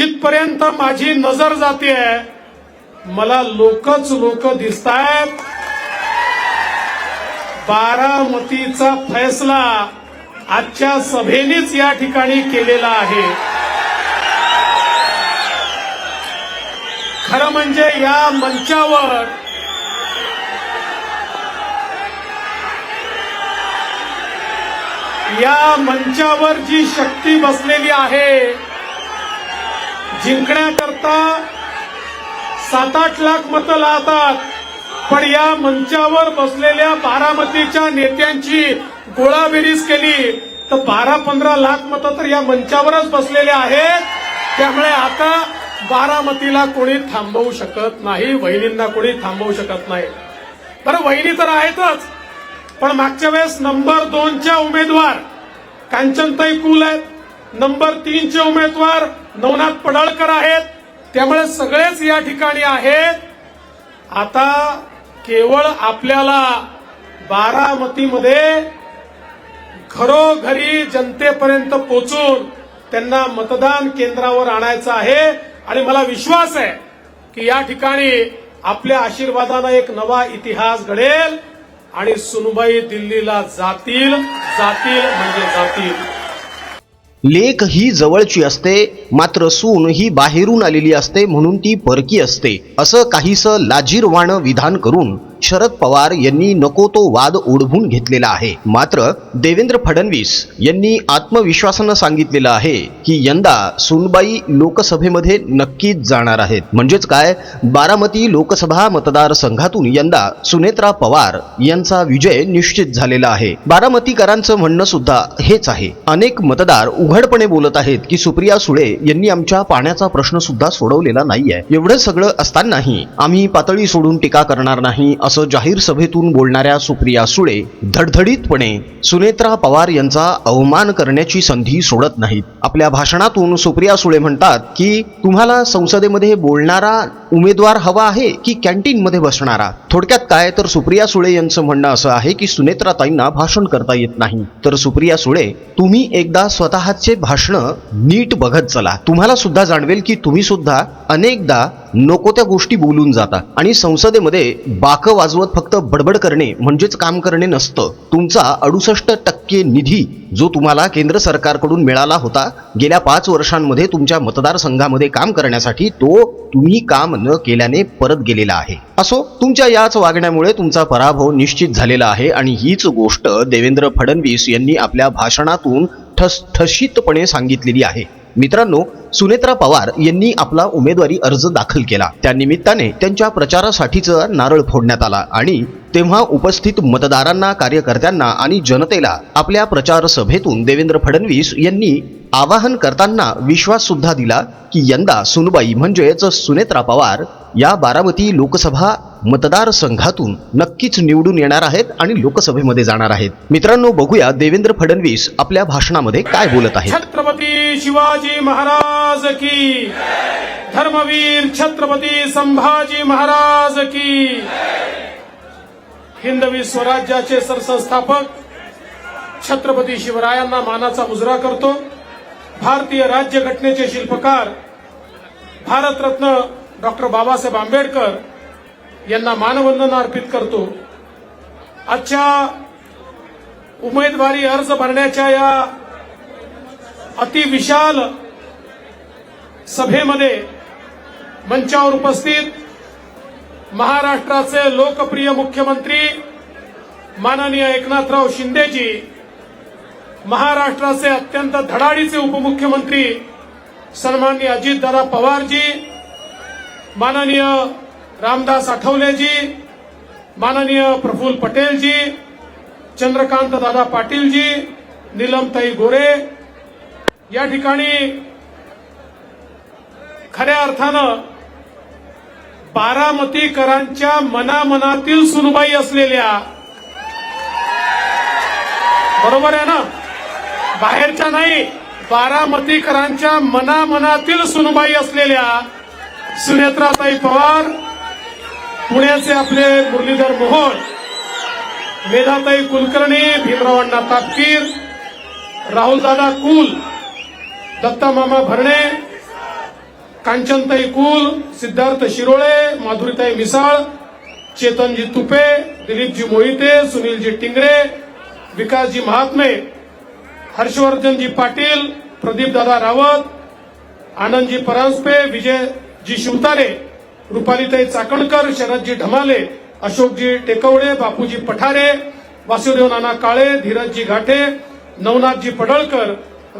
जिथपर्यंत माझी नजर जाते मला लोकच लोक दिसतायत. बारामतीचा फैसला आजच्या सभेनेच या ठिकाणी केलेला आहे. खरं म्हणजे या मंचावर या मंचावर जी शक्ती बसलेली आहे जिंकण्याकरता सात आठ लाख मतं लावतात पण या मंचावर बसलेल्या बारामतीच्या नेत्यांची गोळाबेरीज केली. तर बारा पंधरा लाख मतं तर या मंचावरच बसलेले आहेत. त्यामुळे आता बारामतीला कोणी थांबवू शकत नाही वहिनींना कोणी थांबवू शकत नाही. बरं वहिनी तर आहेतच पण मागच्या वेळेस नंबर दोनच्या उमेदवार कांचनताई कुल आहेत. नंबर तीनचे उमेदवार नवनाथ पडळकर आहेत. त्यामुळे सगळेच या ठिकाणी आहेत. आता केवळ आपल्याला बारामतीमध्ये घरोघरी जनतेपर्यंत पोचून त्यांना मतदान केंद्रावर आणायचं आहे. आणि मला विश्वास आहे की या ठिकाणी आपल्या आशीर्वादानं एक नवा इतिहास घडेल. आणि सुनबाई दिल्लीला जातील. जातील म्हणजे जातील. लेख ही जवळची असते मात्र सून ही बाहेरून आलेली असते म्हणून ती परकी असते. असं काहीसं लाजीरवाणं विधान करून शरद पवार यांनी नको तो वाद ओढवून घेतलेला आहे. मात्र देवेंद्र फडणवीस यांनी आत्मविश्वासानं सांगितलेलं आहे की यंदा सुनबाई लोकसभेमध्ये नक्कीच जाणार आहेत. म्हणजेच काय? बारामती लोकसभा मतदारसंघातून यंदा सुनेत्रा पवार यांचा विजय निश्चित झालेला आहे. बारामतीकरांचं म्हणणं सुद्धा हेच आहे. अनेक मतदार उघडपणे बोलत आहेत की सुप्रिया सुळे यांनी आमच्या पाण्याचा प्रश्न सुद्धा सोडवलेला नाहीये. एवढं सगळं असतानाही आम्ही पातळी सोडून टीका करणार नाही असं जाहीर सभेतून बोलणाऱ्या सुप्रिया सुळे धडधडीतपणे सुनेत्रा पवार यांचा अवमान करण्याची संधी सोडत नाहीत. आपल्या भाषणातून सुप्रिया सुळे म्हणतात की तुम्हाला संसदेमध्ये बोलणारा उमेदवार हवा आहे की कॅन्टीनमध्ये बसणारा? थोडक्यात काय? तर सुप्रिया सुळे यांचं म्हणणं असं आहे की सुनेत्राताईंना भाषण करता येत नाही. तर सुप्रिया सुळे तुम्ही एकदा स्वतःचे भाषण नीट बघत चला. तुम्हाला सुद्धा जाणवेल की तुम्ही सुद्धा अनेकदा नको त्या गोष्टी बोलून जाता. आणि संसदेमध्ये बाक वाजवत फक्त बडबड करणे म्हणजेच काम करणे नसतं. तुमचा अडुसष्ट टक्के निधी जो तुम्हाला केंद्र सरकारकडून मिळाला होता गेल्या पाच वर्षांमध्ये तुमच्या मतदारसंघामध्ये काम करण्यासाठी तो तुम्ही काम न केल्याने परत गेलेला आहे. असो तुमच्या याच वागण्यामुळे तुमचा पराभव निश्चित झालेला आहे आणि हीच गोष्ट देवेंद्र फडणवीस यांनी आपल्या भाषणातून ठसठशीतपणे सांगितलेली आहे. मित्रांनो सुनेत्रा पवार यांनी आपला उमेदवारी अर्ज दाखल केला. त्या निमित्ताने त्यांच्या प्रचारासाठीचा नारळ फोडण्यात आला आणि तेव्हा उपस्थित मतदारांना कार्यकर्त्यांना आणि जनतेला आपल्या प्रचार सभेतून देवेंद्र फडणवीस यांनी आवाहन करताना विश्वास सुद्धा दिला की यंदा सुनबाई म्हणजेच सुनेत्रा पवार या बारामती लोकसभा मतदारसंघातून नक्कीच निवडून येणार आहेत आणि लोकसभेमध्ये जाणार आहेत. मित्रांनो बघूया देवेंद्र फडणवीस आपल्या भाषणामध्ये काय बोलत आहेत. छत्रपती शिवाजी महाराज की धर्मवीर छत्रपती संभाजी महाराज की हिंदवी स्वराज्याचे सरसंस्थापक छत्रपती शिवरायांना मानाचा मुजरा करतो. भारतीय राज्यघटनेचे शिल्पकार भारतरत्न डॉक्टर बाबासाहेब आंबेडकर यांना मानवंदना अर्पित करतो. आजच्या उमेदवारी अर्ज भरण्याच्या या अतिविशाल सभेमध्ये मंचावर उपस्थित महाराष्ट्राचे लोकप्रिय मुख्यमंत्री माननीय एकनाथराव शिंदेजी महाराष्ट्राचे अत्यंत धडाडीचे उपमुख्यमंत्री सन्माननीय अजितदादा पवारजी माननीय रामदास आठवलेजी माननीय प्रफुल्ल पटेलजी चंद्रकांत दादा पाटीलजी नीलमताई गोरे या ठिकाणी खऱ्या अर्थानं बारामतीकरांच्या मनामनातील सुनबाई असलेल्या बरोबर आहे ना? बाहेरच्या नाही बारामतीकरांच्या मनामनातील सुनबाई असलेल्या सुनेत्राताई पवार पुण्याचे आपले मुरलीधर मोहोळ मेधाताई कुलकर्णी भीमरावांना तापकीर राहुलदादा कुल दत्ता मामा भरणे कांचनताई कुल सिद्धार्थ शिरोळे माधुरीताई मिसाळ चेतनजी तुपे दिलीपजी मोहिते सुनीलजी टिंगरे विकासजी महात्मे हर्षवर्धनजी पाटील प्रदीपदादा रावत आनंदजी परांजपे विजयजी शिवतारे रुपालीताई चाकणकर शरदजी ढमाले अशोकजी टेकवडे बापूजी पठारे वासुदेव नाना काळे धीरजजी घाटे नवनाथजी पडळकर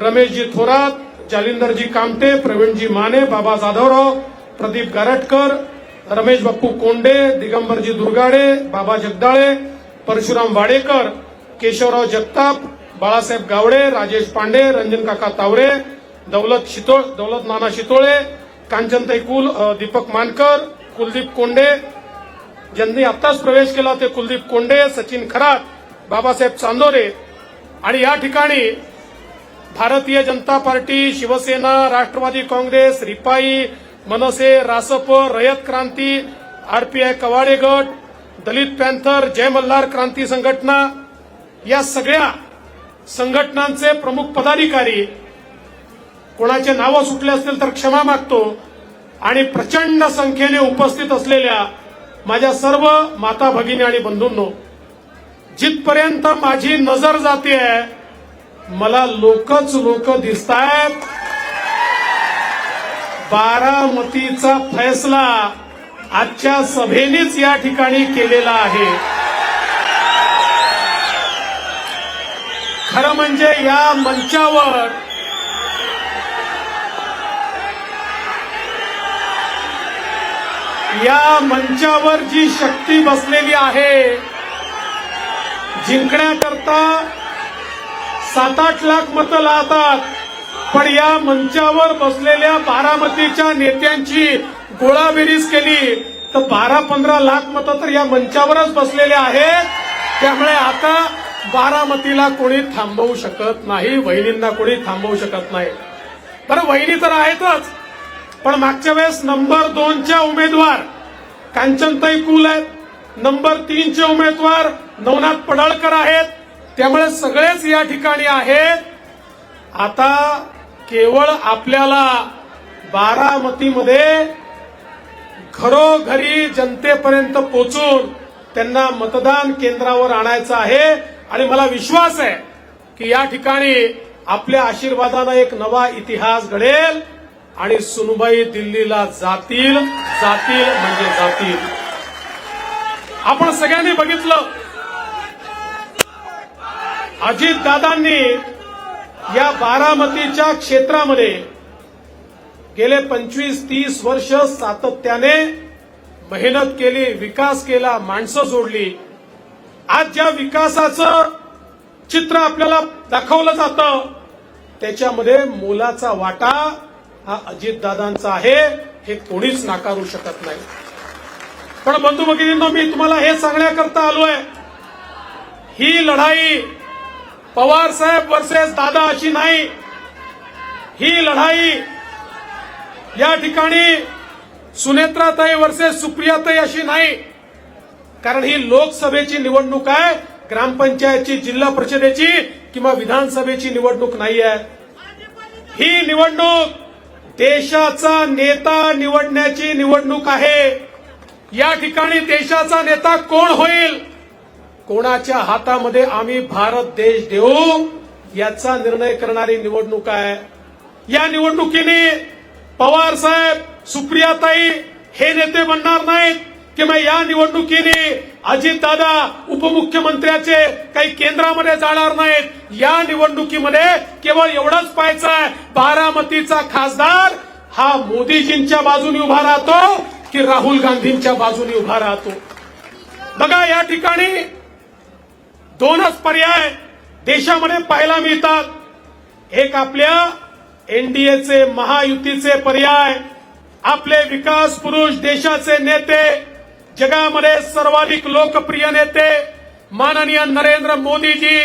रमेशजी थोरात जालिंदरजी कामटे प्रवीणजी माने बाबा जाधवराव प्रदीप गारटकर रमेश बाप्पू कोंडे दिगंबरजी दुर्गाडे बाबा जगदाळे परशुराम वाडेकर केशवराव जगताप बाळासाहेब गावडे राजेश पांडे रंजन काका तावरे दौलत शितोळ दौलत नाना शितोळे कांचनताई कुल दीपक मानकर कुलदीप कोंडे ज्यांनी आत्ताच प्रवेश केला ते कुलदीप कोंडे सचिन खरात बाबासाहेब चांदोरे. आणि या ठिकाणी Bharatiya Janata party Shivsena Rashtrawadi Congress Ripai Manse Rasap Rayat Kranti RPI Kawade गट दलित पॅन्थर जय मल्हार क्रांती संघटना या सगळ्या संघटनांचे प्रमुख पदाधिकारी कोणाचे नावं सुटले असतील तर क्षमा मागतो. आणि प्रचंड संख्येने उपस्थित असलेल्या माझ्या सर्व माता भगिनी आणि बंधूंनो जिथपर्यंत माझी नजर जाते मला लोकच लोक दिसतायत. बारामतीचा फैसला आजच्या सभेनेच या ठिकाणी केलेला आहे. खरं म्हणजे या मंचावर या मंचावर जी शक्ती बसलेली आहे जिंकण्याकरता सात आठ लाख मतं लावतात पण या मंचावर बसलेल्या बारामतीच्या नेत्यांची गोळाबेरीज केली तर बारा पंधरा लाख मतं तर या मंचावरच बसलेले आहेत. त्यामुळे आता बारामतीला कोणी थांबवू शकत नाही वहिनींना कोणी थांबवू शकत नाही. बरं वहिनी तर आहेतच. पण मागच्या वेळेस नंबर दोनच्या उमेदवार कांचनताई कुल आहेत. नंबर तीनचे उमेदवार नवनाथ पडळकर आहेत. त्यामुळे सगळेच या ठिकाणी आहेत. आता केवळ आपल्याला बारामतीमध्ये घरोघरी जनतेपर्यंत पोचून त्यांना मतदान केंद्रावर आणायचं आहे. आणि मला विश्वास आहे की या ठिकाणी आपल्या आशीर्वादानं एक नवा इतिहास घडेल. आणि सुनबाई दिल्लीला जातील जातील म्हणजे जातील. आपण सगळ्यांनी बघितलं. अजितदादांनी या बारामतीच्या क्षेत्रामध्ये गेले पंचवीस तीस वर्ष सातत्याने मेहनत केली विकास केला माणसं जोडली. आज ज्या विकासाचं चित्र आपल्याला दाखवलं जातं त्याच्यामध्ये मोलाचा वाटा हा अजितदादांचा आहे हे कोणीच नाकारू शकत नाही. पण बंधू भगिनींनो मी तुम्हाला हे सांगण्याकरता आलोय ही लढाई पवार साहेब वर्सेस दादा अशी नाही. ही लढाई या ठिकाणी सुनेत्राताई वर्सेस सुप्रियाताई अशी नाही. कारण ही लोकसभेची निवडणूक आहे ग्रामपंचायतची जिल्हा परिषदेची किंवा विधानसभेची निवडणूक नाही आहे ही निवडणूक देशाचा नेता निवडण्याची निवडणूक आहे. या ठिकाणी देशाचा नेता कोण होईल? कोणाच्या हातामध्ये आम्ही भारत देश देऊ याचा निर्णय करणारी निवडणूक आहे. या निवडणुकीने पवार साहेब सुप्रियाताई हे नेते बनणार नाहीत. किंवा या निवडणुकीने अजितदादा उपमुख्यमंत्र्याचे काही केंद्रामध्ये जाणार नाहीत. या निवडणुकीमध्ये केवळ एवढंच पाहायचं आहे. बारामतीचा खासदार हा मोदीजींच्या बाजूने उभा राहतो की राहुल गांधींच्या बाजूने उभा राहतो. बघा या ठिकाणी दोनच पर्याय देशामध्ये पाहायला मिळतात. एक आपल्या एनडीएचे महायुतीचे पर्याय आपले विकास पुरुष देशाचे नेते जगामध्ये सर्वाधिक लोकप्रिय नेते माननीय नरेंद्र मोदीजी.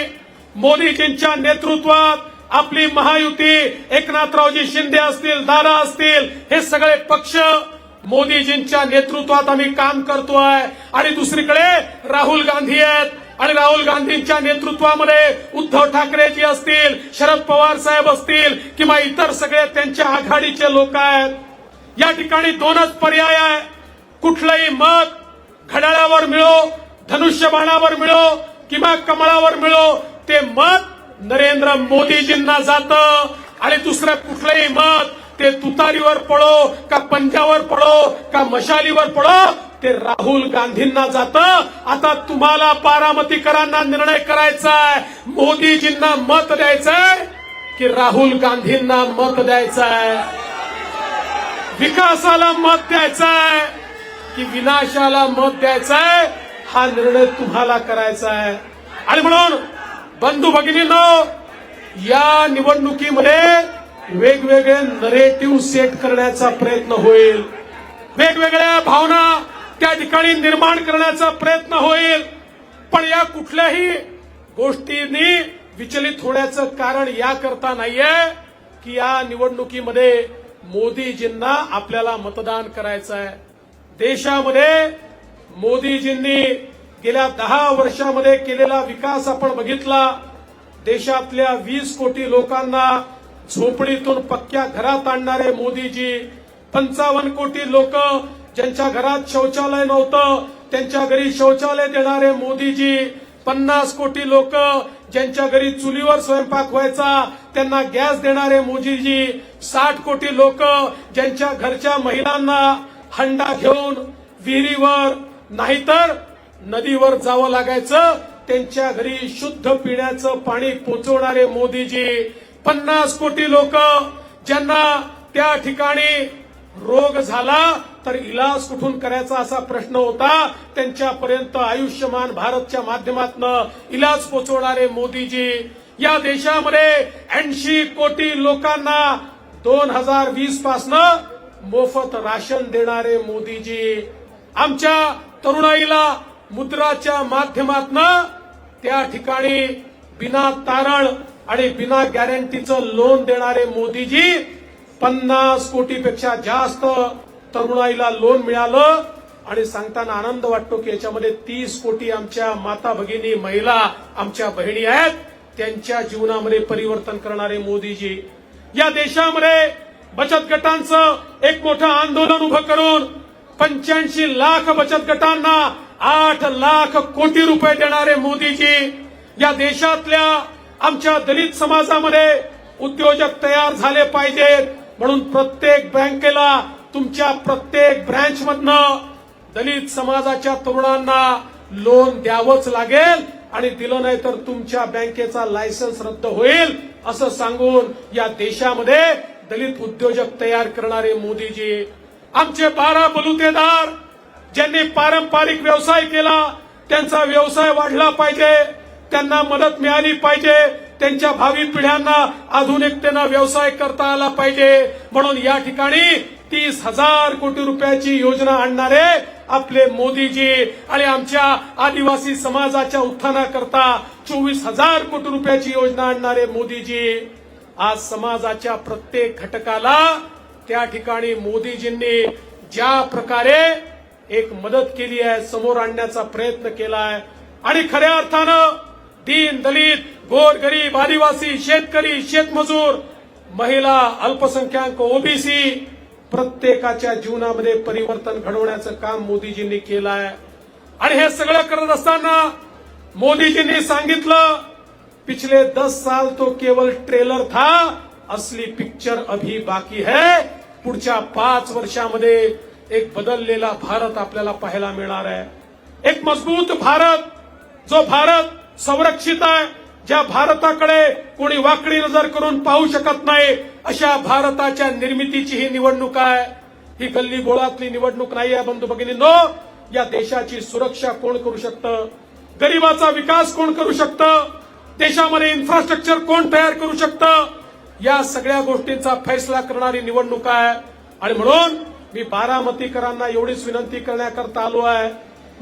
मोदीजींच्या नेतृत्वात आपली महायुती एकनाथरावजी शिंदे असतील दादा असतील हे सगळे पक्ष मोदीजींच्या नेतृत्वात आम्ही काम करतोय आणि दुसरीकडे राहुल गांधी आहेत. आणि राहुल गांधींच्या नेतृत्वामध्ये उद्धव ठाकरेजी असतील शरद पवार साहेब असतील किंवा इतर सगळे त्यांच्या आघाडीचे लोक आहेत. या ठिकाणी दोनच पर्याय आहे कुठलंही मत घड्याळावर मिळो धनुष्यबाणावर मिळो किंवा कमळावर मिळो ते मत नरेंद्र मोदीजींना जातं. आणि दुसरं कुठलंही मत ते तुतारीवर पडो का पंजावर पडो का मशालीवर पडो ते राहुल गांधींना जातं. आता तुम्हाला बारामतीकरांना निर्णय करायचा आहे. मोदीजींना मत द्यायचंय की राहुल गांधींना मत द्यायचंय. विकासाला मत द्यायचंय. की विनाशाला मत द्यायचंय हा निर्णय तुम्हाला करायचा आहे आणि म्हणून बंधू भगिनींनो या निवडणुकीमध्ये वेगवेगळे नरेटिव्ह सेट करण्याचा प्रयत्न होईल. वेगवेगळ्या भावना त्या ठिकाणी निर्माण करण्याचा प्रयत्न होईल. पण या कुठल्याही गोष्टींनी विचलित होण्याचं कारण याकरता नाहीये की या निवडणुकीमध्ये मोदीजींना आपल्याला मतदान करायचं आहे देशामध्ये मोदीजींनी गेल्या दहा वर्षामध्ये केलेला विकास आपण बघितला. देशातल्या वीस कोटी लोकांना झोपडीतून पक्क्या घरात आणणारे मोदीजी. पंचावन्न कोटी लोक ज्यांच्या घरात शौचालय नव्हतं त्यांच्या घरी शौचालय देणारे मोदीजी. पन्नास कोटी लोक ज्यांच्या घरी चुलीवर स्वयंपाक व्हायचा त्यांना गॅस देणारे मोदीजी. साठ कोटी लोक ज्यांच्या घरच्या महिलांना हंडा घेऊन विहिरीवर नाहीतर नदीवर जावं लागायचं. त्यांच्या घरी शुद्ध पिण्याचं पाणी पोचवणारे मोदीजी पन्नास कोटी लोक ज्यांना त्या ठिकाणी रोग झाला तर इलाज कुठून करायचा असा प्रश्न होता. त्यांच्यापर्यंत आयुष्यमान भारतच्या माध्यमातून इलाज पोचवणारे मोदीजी या देशामध्ये ऐंशी कोटी लोकांना दोन हजार वीस पासनं मोफत राशन देणारे मोदीजी आमच्या तरुणाईला मुद्राच्या माध्यमातनं त्या ठिकाणी बिना तारण आणि बिना गॅरंटीचं लोन देणारे मोदीजी पन्नास कोटीपेक्षा जास्त तरुणाईला लोन मिळालं. आणि सांगताना आनंद वाटतो की याच्यामध्ये तीस कोटी आमच्या माता भगिनी महिला आमच्या बहिणी आहेत. त्यांच्या जीवनामध्ये परिवर्तन करणारे मोदीजी. या देशामध्ये बचत गटांचं एक मोठं आंदोलन उभं करून पंच्याऐंशी लाख बचत गटांना आठ लाख कोटी रुपये देणारे मोदीजी या देशातल्या आमच्या दलित समाजामध्ये उद्योजक तयार झाले पाहिजेत. म्हणून प्रत्येक बँकेला तुमच्या प्रत्येक ब्रँच मधनं दलित समाजाच्या तरुणांना लोन द्यावंच लागेल आणि दिलं नाही तर तुमच्या बँकेचा लायसन्स रद्द होईल असं सांगून या देशामध्ये दलित उद्योजक तयार करणारे मोदीजी आमचे बारा बलुतेदार ज्यांनी पारंपरिक व्यवसाय केला त्यांचा व्यवसाय वाढला पाहिजे त्यांना मदत मिळाली पाहिजे त्यांच्या भावी पिढ्यांना आधुनिकतेनं व्यवसाय करता आला पाहिजे. म्हणून या ठिकाणी तीस हजार कोटी रुपयाची योजना आणणारे आपले मोदीजी आणि आमच्या आदिवासी समाजाच्या उत्थानाकरता चोवीस हजार कोटी रुपयाची योजना आणणारे मोदीजी. आज समाजाच्या प्रत्येक घटकाला त्या ठिकाणी मोदीजींनी ज्या प्रकारे एक मदत केली आहे समोर आणण्याचा प्रयत्न केला आहे. आणि खऱ्या अर्थानं दीन दलित गोर गरीब आदिवासी शेतकरी शेतमजूर महिला अल्पसंख्याक ओबीसी प्रत्येकाच्या जीवनामध्ये परिवर्तन घडवण्याचं काम मोदीजींनी केलं आहे. आणि हे सगळं करत असताना मोदीजींनी सांगितलं पिछले दस साल तो केवल ट्रेलर था असली पिक्चर अभी बाकी है। पुढच्या पाच वर्षामध्ये एक बदललेला भारत आपल्याला पाहायला मिळणार आहे. एक मजबूत भारत जो भारत संरक्षित आहे ज्या भारताकडे कोणी वाकडी नजर करून पाहू शकत नाही अशा भारताच्या निर्मितीची ही निवडणूक आहे. ही गल्ली गोळातली निवडणूक नाही आहे बंधू भगिनींनो. या देशाची सुरक्षा कोण करू शकतं? गरिबाचा विकास कोण करू शकतं? देशामध्ये इन्फ्रास्ट्रक्चर कोण तयार करू शकतं? या सगळ्या गोष्टींचा फैसला करणारी निवडणूक आहे. आणि म्हणून मी बारामतीकरांना एवढीच विनंती करण्याकरता आलो आहे.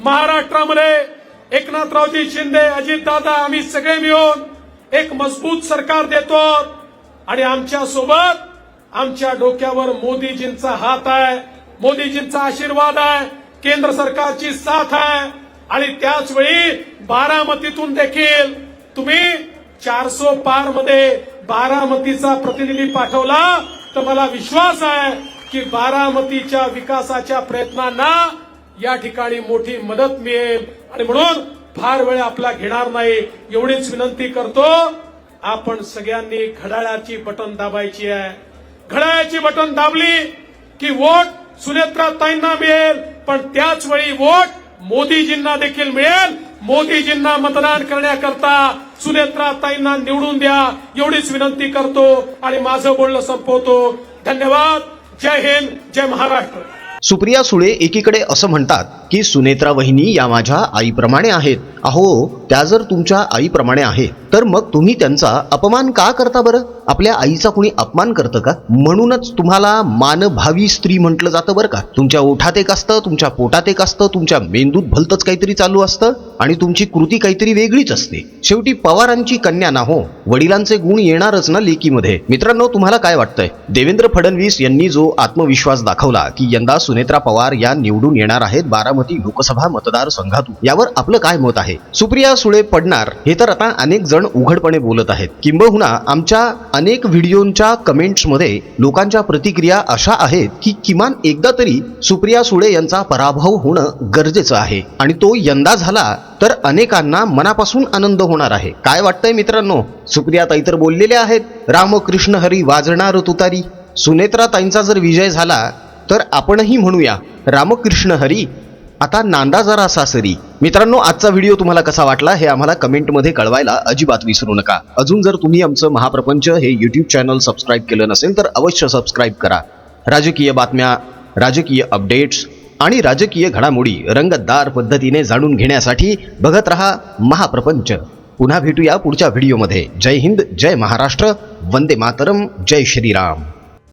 महाराष्ट्रामध्ये एकनाथरावजी शिंदे अजितदादा आम्ही सगळे मिळून एक मजबूत सरकार देतो. आणि आमच्यासोबत आमच्या डोक्यावर मोदीजींचा हात आहे. मोदीजींचा आशीर्वाद आहे. केंद्र सरकारची साथ आहे. आणि त्याचवेळी बारामतीतून देखील तुम्ही चारसो पारमध्ये बारामतीचा प्रतिनिधी पाठवला तर मला विश्वास आहे की बारामतीच्या विकासाच्या प्रयत्नांना या ठिकाणी मोठी मदत मिळेल. आणि म्हणून फार वेळ आपला घेणार नाही एवढीच विनंती करतो. आपण सगळ्यांनी घड्याळाची बटन दाबायची आहे. घड्याळाची बटन दाबली की वोट सुनेत्रा ताईंना मिळेल पण त्याच वेळी वोट मोदीजींना देखील मिळेल. मोदीजींना मतदान करण्याकरता सुनेत्रा ताईंना निवडून द्या. एवढीच विनंती करतो आणि माझं बोलणं संपवतो. धन्यवाद. जय हिंद. जय महाराष्ट्र. सुप्रिया सुळे एकीकडे असं म्हणतात की सुनेत्रा वहिनी या माझ्या आईप्रमाणे आहेत. अहो त्या जर तुमच्या आईप्रमाणे आहे तर मग तुम्ही त्यांचा अपमान का करता बरं? आपल्या आईचा कुणी अपमान करतं का? म्हणूनच तुम्हाला मानभावी स्त्री म्हटलं जातं बरं का. तुमच्या ओठात एक असतं तुमच्या पोटात एक असतं तुमच्या मेंदूत भलतच काहीतरी चालू असतं आणि तुमची कृती काहीतरी वेगळीच असते. शेवटी पवारांची कन्या ना हो वडिलांचे गुण येणारच ना लेकीमध्ये. मित्रांनो तुम्हाला काय वाटतंय? देवेंद्र फडणवीस यांनी जो आत्मविश्वास दाखवला की यंदा सुनेत्रा पवार या निवडून येणार आहेत बारामती लोकसभा मतदारसंघातून. यावर आपलं काय मत आहे? सुप्रिया सुळे पडणार हे तर आता अनेक जण उघडपणे बोलत आहेत. किंबहुना आमच्या अनेक व्हिडिओंच्या कमेंट्समध्ये लोकांच्या प्रतिक्रिया अशा आहेत की किमान एकदा तरी सुप्रिया सुळे यांचा पराभव होणं गरजेचं आहे. आणि तो यंदा झाला तर अनेकांना मनापासून आनंद होणार आहे. काय वाटतंय मित्रांनो? सुप्रिया ताई तर बोललेल्या आहेत. रामकृष्ण हरी वाजणार तुतारी. सुनेत्रा ताईंचा जर विजय झाला तर आपणही म्हणूया रामकृष्ण हरी आता नांदा जरा सासरी. मित्रांनो आजचा व्हिडिओ तुम्हाला कसा वाटला हे आम्हाला कमेंटमध्ये कळवायला अजिबात विसरू नका. अजून जर तुम्ही आमचं महाप्रपंच हे यूट्यूब चॅनल सबस्क्राईब केलं नसेल तर अवश्य सबस्क्राईब करा. राजकीय बातम्या राजकीय अपडेट्स आणि राजकीय घडामोडी रंगतदार पद्धतीने जाणून घेण्यासाठी बघत रहा महाप्रपंच. पुन्हा भेटूया पुढच्या व्हिडिओमध्ये. जय हिंद जय महाराष्ट्र वंदे मातरम जय श्रीराम.